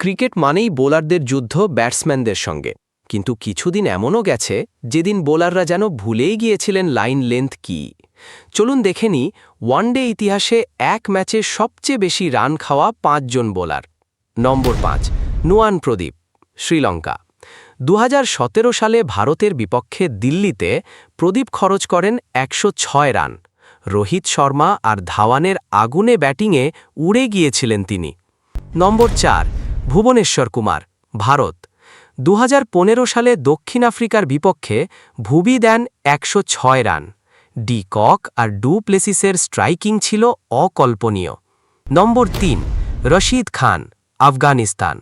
Cricket মানেই বোলারদের যুদ্ধ ব্যাটসম্যানদের সঙ্গে। কিন্তু কিছুদিন এমনও গেছে, যেদিন বোলাররা যেন ভুলেই গিয়েছিলেন লাইন লেন্থ কি। চলুন দেখে নি, ওয়ানডে ইতিহাসে এক ম্যাচে সবচেয়ে বেশি রান খাওয়া পাঁচজন বোলার। নম্বর পাঁচ, নুয়ান প্রদীপ, শ্রীলঙ্কা। দু হাজার সতেরো সালে ভারতের বিপক্ষে দিল্লিতে প্রদীপ খরচ করেন একশো ছয় রান। রোহিত শর্মা আর ধাওয়ানের আগুনে ব্যাটিংয়ে উড়ে গিয়েছিলেন তিনি। নম্বর চার ভুবনেশ্বর কুমার, ভারত। দু হাজার পনেরো সালে দক্ষিণ আফ্রিকার বিপক্ষে ভুবি দেন একশো ছয় রান। ডি কক আর ডু প্লেসিসের স্ট্রাইকিং ছিল অকল্পনীয়। নম্বর তিন, রশিদ খান, আফগানিস্তান।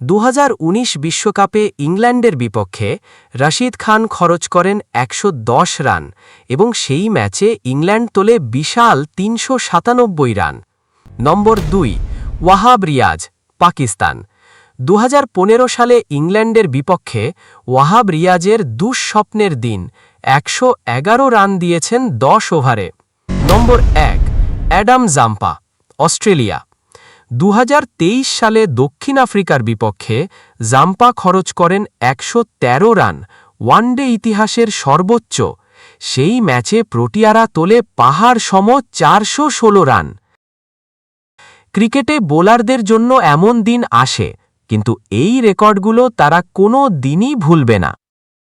দু বিশ্বকাপে ইংল্যান্ডের বিপক্ষে রশিদ খান খরচ করেন একশো দশ রান এবং সেই ম্যাচে ইংল্যান্ড তোলে বিশাল তিনশো সাতানব্বই রান। নম্বর দুই, ওয়াহাব রিয়াজ পাকিস্তান। দু হাজার পনেরো সালে ইংল্যান্ডের বিপক্ষে ওয়াহাব রিয়াজের দুঃস্বপ্নের দিন, একশো এগারো রান দিয়েছেন দশ ওভারে। নম্বর এক, অ্যাডাম জাম্পা, অস্ট্রেলিয়া। দু হাজার তেইশ সালে দক্ষিণ আফ্রিকার বিপক্ষে জাম্পা খরচ করেন একশো তেরো রান, ওয়ানডে ইতিহাসের সর্বোচ্চ। সেই ম্যাচে প্রোটিয়ারা তোলে পাহাড় সম চারশো ষোলো রান। ক্রিকেটে বোলারদের জন্য এমন দিন আসে কিন্তু এই রেকর্ডগুলো তারা কোনো দিনই ভুলবে না।